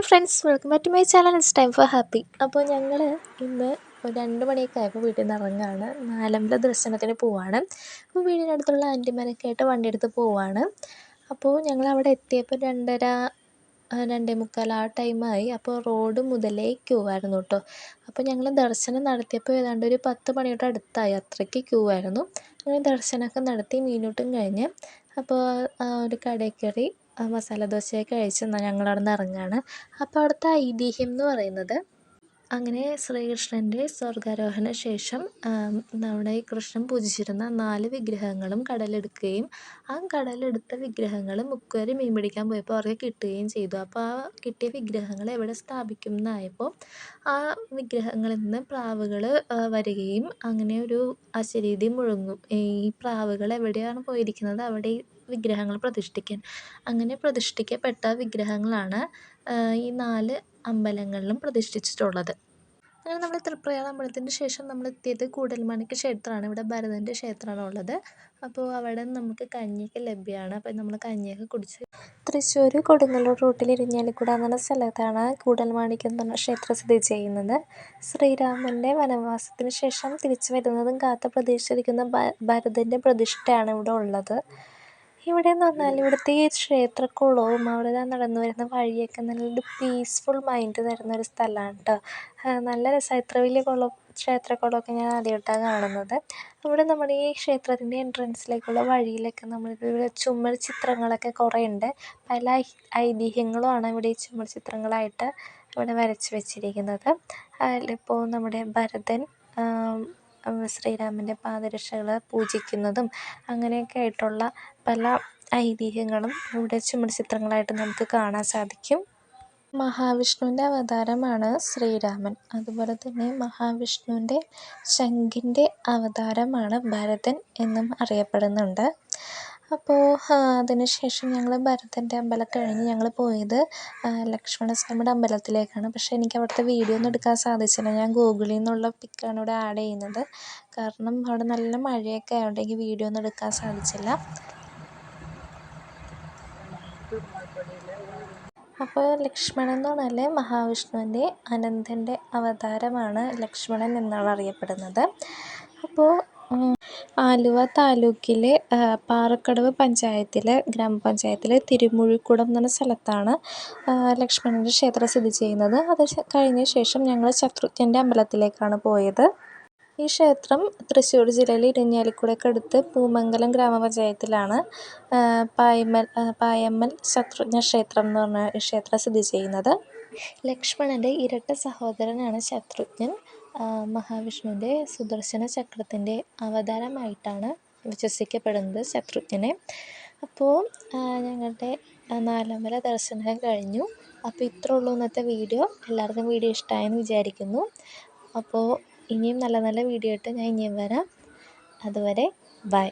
Hi friends welcome back to my channel it's time for happy അപ്പോൾ ഞങ്ങൾ ഇന്ന് ഒരു രണ്ട് മണിയൊക്കെ ആയപ്പോൾ വീട്ടിൽ നിന്ന് ഇറങ്ങുകയാണ് നാലമ്പല ദർശനത്തിന് പോവാണ്. അപ്പോൾ വീടിനടുത്തുള്ള ആന്റിമാരൊക്കെ ആയിട്ട് വണ്ടി എടുത്ത് പോവാണ്. അപ്പോൾ ഞങ്ങൾ അവിടെ എത്തിയപ്പോൾ രണ്ടര രണ്ടേ മുക്കാൽ ആ ടൈമായി അപ്പോൾ റോഡ് മുതലേ ക്യൂ ആയിരുന്നു കേട്ടോ അപ്പോൾ ഞങ്ങൾ ദർശനം നടത്തിയപ്പോൾ ഏതാണ്ട് ഒരു പത്ത് മണിയുടെ അടുത്തായി. അത്രയ്ക്ക് ക്യൂ ആയിരുന്നു. അങ്ങനെ ദർശനമൊക്കെ നടത്തി മീനൂട്ടും കഴിഞ്ഞ്. അപ്പോൾ ഒരു കടയിൽ കയറി മസാല ദോശയൊക്കെ കഴിച്ച് ഞങ്ങൾ അവിടെ നിന്ന് ഇറങ്ങുകയാണ് അപ്പോൾ അവിടുത്തെ ഐതിഹ്യം എന്ന് പറയുന്നത് അങ്ങനെ ശ്രീകൃഷ്ണന്റെ സ്വർഗാരോഹണ ശേഷം നമ്മുടെ ഈ കൃഷ്ണൻ പൂജിച്ചിരുന്ന നാല് വിഗ്രഹങ്ങളും കടലെടുക്കുകയും ആ കടലെടുത്ത വിഗ്രഹങ്ങൾ മുക്കുവരെ മീൻ പിടിക്കാൻ പോയപ്പോൾ അവർക്ക് കിട്ടുകയും ചെയ്തു. അപ്പോൾ ആ കിട്ടിയ വിഗ്രഹങ്ങൾ എവിടെ സ്ഥാപിക്കും എന്നായപ്പോൾ ആ വിഗ്രഹങ്ങളിൽ നിന്ന് പ്രാവുകൾ വരികയും അങ്ങനെ ഒരു അശരീതി മുഴങ്ങും. ഈ പ്രാവുകൾ എവിടെയാണ് പോയിരിക്കുന്നത്? അവിടെ വിഗ്രഹങ്ങൾ പ്രതിഷ്ഠിക്കാൻ. അങ്ങനെ പ്രതിഷ്ഠിക്കപ്പെട്ട വിഗ്രഹങ്ങളാണ് ഈ നാല് അമ്പലങ്ങളിലും പ്രതിഷ്ഠിച്ചിട്ടുള്ളത്. അങ്ങനെ നമ്മൾ തൃപ്രയാർ അമ്പലത്തിന് ശേഷം നമ്മൾ എത്തിയത് കൂടൽമാണിക്ക് ക്ഷേത്രമാണ്. ഇവിടെ ഭരതന്റെ ക്ഷേത്രമാണ് ഉള്ളത്. അപ്പോൾ അവിടെ നമുക്ക് കഞ്ഞിയൊക്കെ ലഭ്യമാണ്. അപ്പോൾ നമ്മൾ കഞ്ഞിയൊക്കെ കുടിച്ച് തൃശ്ശൂർ കൊടുങ്ങല്ലൂർ റൂട്ടിൽ ഇരിഞ്ഞാലിക്കുട എന്ന സ്ഥലത്താണ് കൂടൽമാണിക്ക് എന്ന് പറഞ്ഞ ക്ഷേത്രം സ്ഥിതി ചെയ്യുന്നത്. ശ്രീരാമന്റെ വനവാസത്തിന് ശേഷം തിരിച്ചു വരുന്നതും കാത്ത പ്രതീക്ഷിച്ചിരിക്കുന്ന ഭരതന്റെ പ്രതിഷ്ഠയാണ് ഇവിടെ ഉള്ളത്. ഇവിടെയെന്ന് പറഞ്ഞാൽ ഇവിടുത്തെ ഈ ക്ഷേത്രക്കുളവും അവിടെ നടന്നു വരുന്ന വഴിയൊക്കെ നല്ലൊരു പീസ്ഫുൾ മൈൻഡ് തരുന്ന ഒരു സ്ഥലമാണ് കേട്ടോ നല്ല രസമാണ് ഇത്ര വലിയ കുളം ക്ഷേത്രക്കുളമൊക്കെ ഞാൻ ആദ്യമായിട്ടാണ് കാണുന്നത്. ഇവിടെ നമ്മുടെ ഈ ക്ഷേത്രത്തിന്റെ എൻട്രൻസിലേക്കുള്ള വഴിയിലൊക്കെ നമ്മൾ ഇവിടെ ചുമർ ചിത്രങ്ങളൊക്കെ കുറേ ഉണ്ട് പല ഐതിഹ്യങ്ങളുമാണ് ഇവിടെ ഈ ചുമർ ചിത്രങ്ങളായിട്ട് ഇവിടെ വരച്ച് വെച്ചിരിക്കുന്നത്. അതിലിപ്പോൾ നമ്മുടെ ഭരതൻ ശ്രീരാമന്റെ പാദരക്ഷകൾ പൂജിക്കുന്നതും അങ്ങനെയൊക്കെ ആയിട്ടുള്ള പല ഐതിഹ്യങ്ങളും ഇവിടെ ചിത്രങ്ങളായിട്ട് നമുക്ക് കാണാൻ സാധിക്കും. മഹാവിഷ്ണുവിന്റെ അവതാരമാണ് ശ്രീരാമൻ. അതുപോലെ തന്നെ മഹാവിഷ്ണുവിന്റെ ശംഖിന്റെ അവതാരമാണ് ഭരതൻ എന്നും അറിയപ്പെടുന്നുണ്ട്. അപ്പോൾ അതിന് ശേഷം ഞങ്ങൾ ഭരതന്റെ അമ്പലം കഴിഞ്ഞ് ഞങ്ങൾ പോയത് ലക്ഷ്മണസ്വാമിയുടെ അമ്പലത്തിലേക്കാണ്. പക്ഷേ എനിക്ക് അവിടുത്തെ വീഡിയോ ഒന്നും എടുക്കാൻ സാധിച്ചില്ല. ഞാൻ ഗൂഗിളിൽ നിന്നുള്ള പിക്കാണ് ഇവിടെ ആഡ് ചെയ്യുന്നത്. കാരണം അവിടെ നല്ല മഴയൊക്കെ ആയതുകൊണ്ട് എനിക്ക് വീഡിയോ ഒന്നും എടുക്കാൻ സാധിച്ചില്ല. അപ്പോൾ ലക്ഷ്മണൻ എന്ന് പറഞ്ഞാൽ മഹാവിഷ്ണുവിന്റെ അനന്തന്റെ അവതാരമാണ് ലക്ഷ്മണൻ എന്നാണ് അറിയപ്പെടുന്നത്. അപ്പോൾ ആലുവ താലൂക്കിലെ പാറക്കടവ് പഞ്ചായത്തിലെ ഗ്രാമപഞ്ചായത്തിലെ തിരുമുഴിക്കുടം എന്ന സ്ഥലത്താണ് ലക്ഷ്മണന്റെ ക്ഷേത്രം സ്ഥിതി ചെയ്യുന്നത്. അത് കഴിഞ്ഞ ശേഷം ഞങ്ങൾ ശത്രുജ്ഞന്റെ അമ്പലത്തിലേക്കാണ് പോയത്. ഈ ക്ഷേത്രം തൃശ്ശൂർ ജില്ലയിലെ ഇരിഞ്ഞാലക്കുടയ്ക്ക് അടുത്ത് പൂമംഗലം ഗ്രാമപഞ്ചായത്തിലാണ്. പായ്മൽ പായമ്മൽ ശത്രുഘ്ന ക്ഷേത്രം എന്ന് പറഞ്ഞ ക്ഷേത്രം സ്ഥിതി ചെയ്യുന്നത്. ലക്ഷ്മണന്റെ ഇരട്ട സഹോദരനാണ് ശത്രുഘ്നൻ. മഹാവിഷ്ണുവിന്റെ സുദർശന ചക്രത്തിന്റെ അവതാരമായിട്ടാണ് വിശ്വസിക്കപ്പെടുന്നത് ശത്രുഘ്നനെ. അപ്പോൾ ഞങ്ങളുടെ നാലമ്പല ദർശനം കഴിഞ്ഞു. അപ്പോൾ ഇത്ര ഉള്ളൂ ഇന്നത്തെ വീഡിയോ. എല്ലാവർക്കും വീഡിയോ ഇഷ്ടമായെന്ന് വിചാരിക്കുന്നു. അപ്പോൾ ഇനിയും നല്ല നല്ല വീഡിയോ ഇട്ട് ഞാൻ ഇനിയും വരാം. അതുവരെ ബൈ.